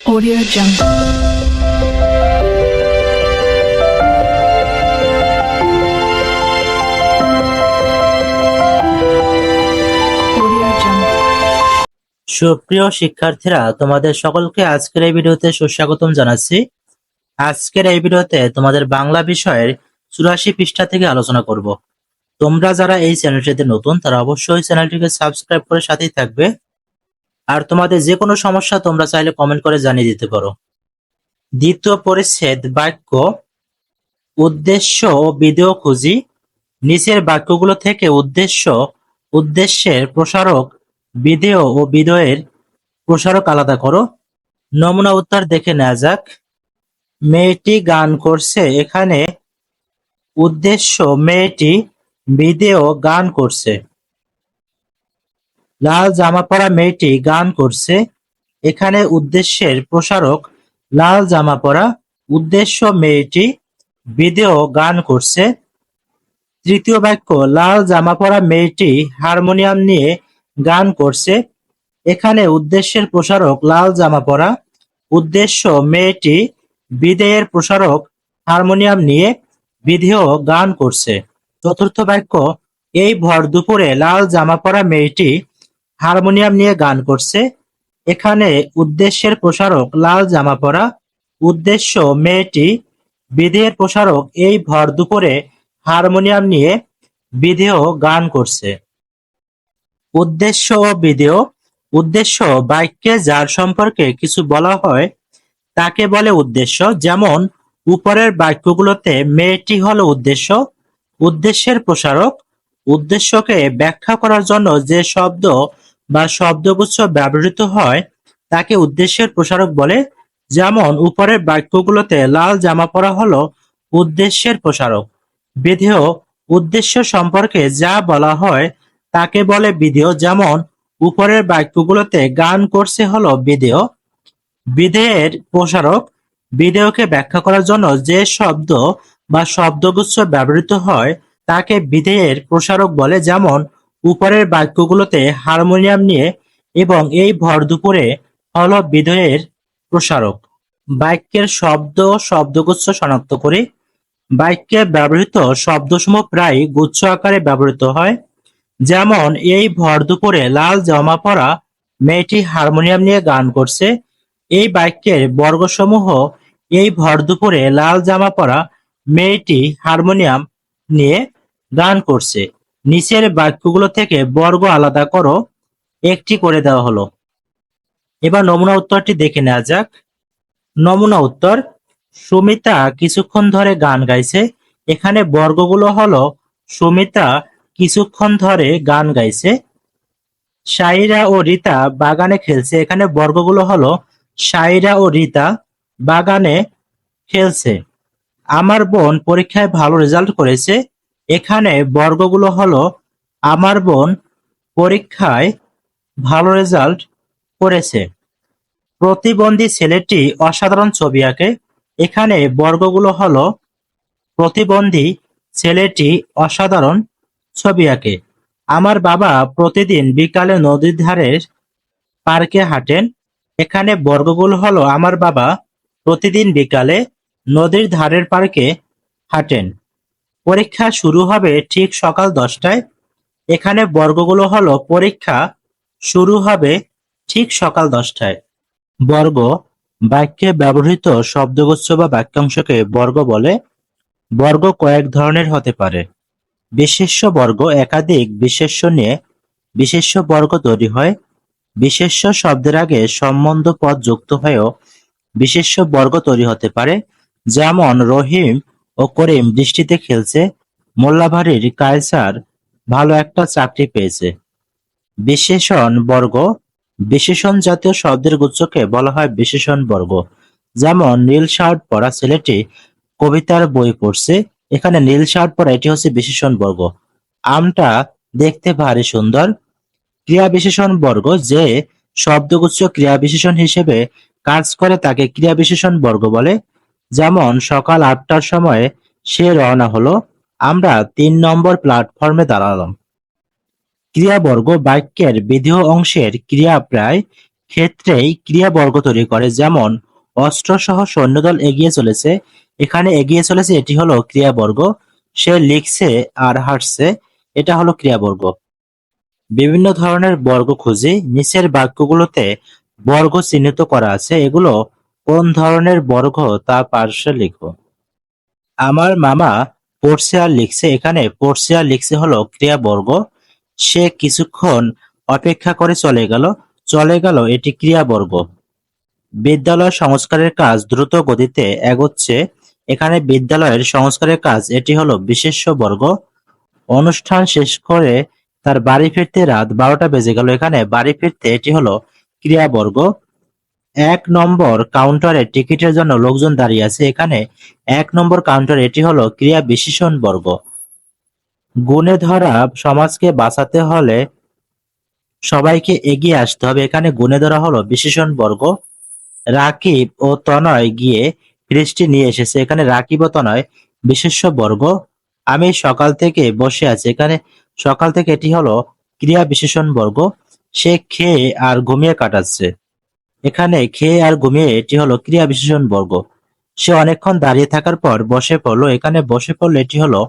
Audio Jungle. সুপ্রিয় শিক্ষার্থীরা, তোমাদের সকলকে আজকের এই ভিডিওতে সুস্বাগতম জানাচ্ছি। আজকের এই ভিডিওতে তোমাদের বাংলা বিষয়ের চুরাশি পৃষ্ঠা থেকে আলোচনা করব। তোমরা যারা এই চ্যানেলটিতে নতুন, তারা অবশ্যই চ্যানেলটিকে সাবস্ক্রাইব করে সাথেই থাকবে। আর তোমাদের যে কোনো সমস্যা তোমরা চাইলে কমেন্ট করে জানিয়ে দিতে পারো। দ্বিতীয় পরিচ্ছেদ বাক্য, উদ্দেশ্য ও বিধেয় খুঁজি। নিচের বাক্যগুলো থেকে উদ্দেশ্য, উদ্দেশ্যের প্রসারক, বিধেয় ও বিধেয়ের প্রসারক আলাদা করো। নমুনা উত্তর দেখে নেওয়া যাক। মেয়েটি গান করছে, এখানে উদ্দেশ্য মেয়েটি বিধেয় গান করছে। লাল জামা পরা মেয়েটি গান করছে। এখানে উদ্দেশ্যের প্রসারক লাল জামা পরা উদ্দেশ্য মেয়েটি বিধেয় গান করছে। তৃতীয় বাক্য, লাল জামা পরা মেয়েটি হারমোনিয়াম নিয়ে গান করছে। এখানে উদ্দেশ্যের প্রসারক লাল জামা পরা উদ্দেশ্য মেয়েটি বিধেয়ের প্রসারক হারমোনিয়াম নিয়ে বিধেয় গান করছে। চতুর্থ বাক্য, এই ভর দুপুরে লাল জামা পরা মেয়েটি হারমোনিয়াম নিয়ে গান করছে। এখানে উদ্দেশ্যের প্রসারক লাল জামা পরা উদ্দেশ্য মেয়েটি বিধেয়ের প্রসারক এই ভর দুপুরে হারমোনিয়াম নিয়ে বিধেয় গান করছে। উদ্দেশ্য ও বিধেয় উদ্দেশ্য বাক্যে যার সম্পর্কে কিছু বলা হয়, তাকে বলে উদ্দেশ্য। যেমন, উপরের বাক্যগুলোতে মেয়েটি হলো উদ্দেশ্য, উদ্দেশ্যের প্রসারক। উদ্দেশ্যকে ব্যাখ্যা করার জন্য যে শব্দ বা শব্দগুচ্ছ ব্যবহৃত হয়, তাকে উদ্দেশ্যের প্রসারক বলে। যেমন, উপরের বাক্যগুলোতে লাল জামা পরা হলো উদ্দেশ্যের প্রসারক। বিধেয় উদ্দেশ্য সম্পর্কে যা বলা হয়, তাকে বলে বিধেয়। যেমন, উপরের বাক্যগুলোতে গান করছে হলো বিধেয়। বিধেয়ের প্রসারক বিধেয়কে ব্যাখ্যা করার জন্য যে শব্দ বা শব্দগুচ্ছ ব্যবহৃত হয়, তাকে বিধেয়ের প্রসারক বলে। যেমন উপরের বাক্যগুলোতে হারমোনিয়াম নিয়ে এবং এই ভর দুপুরে হলো বিধেয়ের প্রসারক। বাক্যের শব্দ শব্দগুচ্ছ শনাক্ত করে। বাক্যে ব্যবহৃত শব্দসমূহ প্রায় গুচ্ছ আকারে ব্যবহৃত হয়। যেমন, এই ভর দুপুরে লাল জামা পরা মেয়েটি হারমোনিয়াম নিয়ে গান করছে। এই বাক্যের বর্গসমূহ, এই ভর দুপুরে লাল জামা পরা মেয়েটি হারমোনিয়াম নিয়ে গান করছে। নিচের বাক্যগুলো থেকে বর্গ আলাদা করো। একটি করে দেওয়া হলো। এবার নমুনা উত্তরটি দেখে নেওয়া যাক। নমুনা উত্তর, সুমিতা কিছুক্ষণ ধরে গান গাইছে। এখানে বর্গগুলো হলো, সুমিতা কিছুক্ষণ ধরে গান গাইছে। সাইরা ও রীতা বাগানে খেলছে। এখানে বর্গগুলো হলো, সাইরা ও রীতা বাগানে খেলছে। আমার বোন পরীক্ষায় ভালো রেজাল্ট করেছে। এখানে বর্গগুলো হলো আমার বোন পরীক্ষায় ভালো রেজাল্ট করেছে। প্রতিবন্ধী ছেলেটি অসাধারণ ছবি আঁকে। এখানে বর্গগুলো হলো প্রতিবন্ধী ছেলেটি অসাধারণ ছবি আঁকে। আমার বাবা প্রতিদিন বিকালে নদীর ধারে পার্কে হাঁটেন। এখানে বর্গগুলো হলো আমার বাবা প্রতিদিন বিকালে নদীর ধারের পার্কে হাঁটেন। পরীক্ষা শুরু হবে ঠিক সকাল দশটায়। এখানে বর্গগুলো হলো পরীক্ষা শুরু হবে ঠিক সকাল দশটায়। বর্গ বাক্যে ব্যবহৃত শব্দগুচ্ছ বা বাক্যাংশকে বর্গ বলে। বর্গ কয়েক ধরনের হতে পারে। বিশেষ্য বর্গ একাধিক বিশেষ্য নিয়ে বিশেষ্য বর্গ তৈরি হয়। বিশেষ্য শব্দের আগে সম্বন্ধ পদ যুক্ত হয়েও বিশেষ্য বর্গ তৈরি হতে পারে। যেমন রহিম ও করিম বৃষ্টিতে খেলছে, মোল্লাভারির কায়সার ভালো একটা চাকরি পেয়েছে। বিশেষণ বর্গ, বিশেষণ জাতীয় শব্দের গুচ্ছকে বলা হয় বিশেষণ বর্গ। যেমন, নীল শার্ট পরা ছেলেটি কবিতার বই পড়ছে, এখানে নীল শার্ট পরা এটি হচ্ছে বিশেষণ বর্গ। আমটা দেখতে ভারী সুন্দর। ক্রিয়া বিশেষণ বর্গ যে শব্দগুচ্ছ ক্রিয়া বিশেষণ হিসেবে কাজ করে তাকে ক্রিয়া বিশেষণ বর্গ বলে। যেমন সকাল আটটার সময় সে রওনা হলো, আমরা তিন নম্বর প্ল্যাটফর্মে দাঁড়ালাম। ক্রিয়াবর্গ বাক্যের বিধেয় অংশের ক্রিয়া প্রায় ক্ষেত্রেই ক্রিয়াবর্গ তৈরি করে, যেমন অস্ত্রসহ সৈন্যদল এগিয়ে চলেছে, এখানে এগিয়ে চলেছে এটি হলো ক্রিয়াবর্গ, সে লিখছে আর হাঁটছে, এটা হলো ক্রিয়াবর্গ। বিভিন্ন ধরনের বর্গ খুঁজি, নিচের বাক্যগুলোতে বর্গ চিহ্নিত করা আছে, এগুলো কোন ধরনের বর্গ তা পার্শ্বে লিখো। আমার মামা পড়ছে আর লিখছে, এখানে পড়ছে আর লিখছে হলো ক্রিয়াবর্গ। সে কিছুক্ষণ অপেক্ষা করে চলে গেল। চলে গেল, এটি ক্রিয়াবর্গ। বিদ্যালয় সংস্কারের কাজ দ্রুত গতিতে এগোচ্ছে। এখানে বিদ্যালয়ের সংস্কারের কাজ, এটি হলো বিশেষ্য বর্গ। অনুষ্ঠান শেষ করে তার বাড়ি ফিরতে রাত বারোটা বেজে গেল। এখানে বাড়ি ফিরতে এটি হলো ক্রিয়াবর্গ। এক নম্বর কাউন্টারে টিকিটের জন্য লোকজন দাঁড়িয়ে আছে। এখানে এক নম্বর কাউন্টার এটি হলো ক্রিয়া বিশেষণ বর্গ। গুণে ধরা সমাজকে বাঁচাতে হলে সবাইকে এগিয়ে আসতে হবে। এখানে গুণে ধরা হলো বিশেষণ বর্গ। রাকিব ও তনয় গিয়ে বৃষ্টি নিয়ে এসেছে। এখানে রাকিব ও তনয় বিশেষ্য বর্গ। আমি সকাল থেকে বসে আছি। এখানে সকাল থেকে এটি হলো ক্রিয়া বিশেষণ বর্গ। সে খেয়ে আর ঘুমিয়ে কাটাচ্ছে। এখানে খেয়ে আর ঘুমিয়ে এটি হলো ক্রিয়া বিশেষণ বর্গ। সে অনেকক্ষণ দাঁড়িয়ে থাকার পর বসে পড়ল। এখানে বসে পড়ল এটি হলো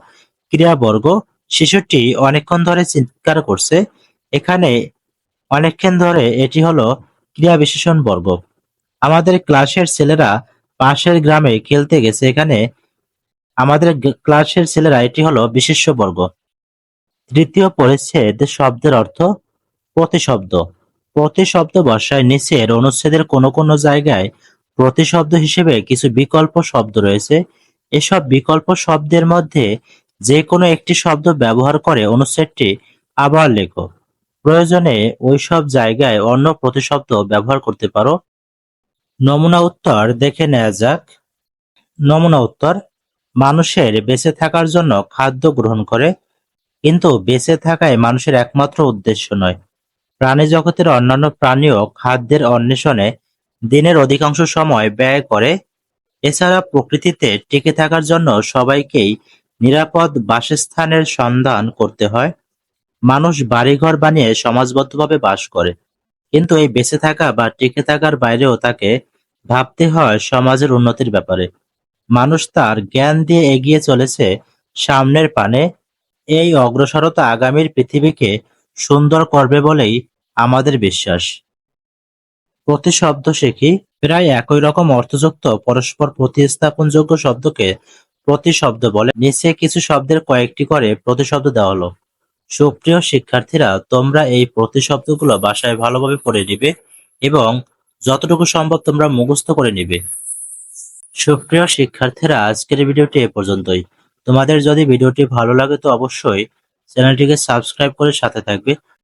ক্রিয়া বর্গ। শিশুটি অনেকক্ষণ ধরে চিৎকার করছে। এখানে অনেকক্ষণ ধরে এটি হলো ক্রিয়া বিশেষণ বর্গ। আমাদের ক্লাসের ছেলেরা পাশের গ্রামে খেলতে গেছে। এখানে আমাদের ক্লাসের ছেলেরা এটি হলো বিশেষ্য বর্গ। তৃতীয় পরিচ্ছেদ শব্দের অর্থ প্রতিশব্দ। প্রতিশব্দ বর্ষায় নিচের অনুচ্ছেদের কোনো কোনো জায়গায় প্রতিশব্দ হিসেবে কিছু বিকল্প শব্দ রয়েছে। এসব বিকল্প শব্দের মধ্যে যে কোনো একটি শব্দ ব্যবহার করে অনুচ্ছেদটি আবার লেখো। প্রয়োজনে ওই সব জায়গায় অন্য প্রতিশব্দ ব্যবহার করতে পারো। নমুনা উত্তর দেখে নেওয়া যাক। নমুনা উত্তর, মানুষের বেঁচে থাকার জন্য খাদ্য গ্রহণ করে, কিন্তু বেঁচে থাকাই মানুষের একমাত্র উদ্দেশ্য নয়। প্রাণী জগতের অন্যান্য প্রাণীও খাদ্যের অন্বেষণে দিনের অধিকাংশ সময় ব্যয় করে। এছাড়া প্রকৃতিতে টিকে থাকার জন্য সবাইকেই নিরাপদ বাসস্থানের সন্ধান করতে হয়। মানুষ বাড়িঘর বানিয়ে সমাজবদ্ধভাবে বাস করে। কিন্তু এই বেঁচে থাকা বা টিকে থাকার বাইরেও তাকে ভাবতে হয় সমাজের উন্নতির ব্যাপারে। মানুষ তার জ্ঞান দিয়ে এগিয়ে চলেছে সামনের পানে। এই অগ্রসরতা আগামীর পৃথিবীকে সুন্দর করবে বলেই আমাদের বিশ্বাস। প্রতিশব্দ শিখি প্রায় একই রকম অর্থযুক্ত পরস্পর প্রতিস্থাপনযোগ্য শব্দকে প্রতিশব্দ বলে। নিচে কিছু শব্দের কয়েকটি করে প্রতিশব্দ দেওয়া হলো। সুপ্রিয় শিক্ষার্থীরা, তোমরা এই প্রতিশব্দগুলো বাসায় ভালোভাবে পড়ে নিবে এবং যতটুকু সম্ভব তোমরা মুখস্থ করে নিবে। সুপ্রিয় শিক্ষার্থীরা, আজকের ভিডিওটি এ পর্যন্তই। তোমাদের যদি ভিডিওটি ভালো লাগে তো অবশ্যই চ্যানেলটিকে সাবস্ক্রাইব করে সাথে থাকবে।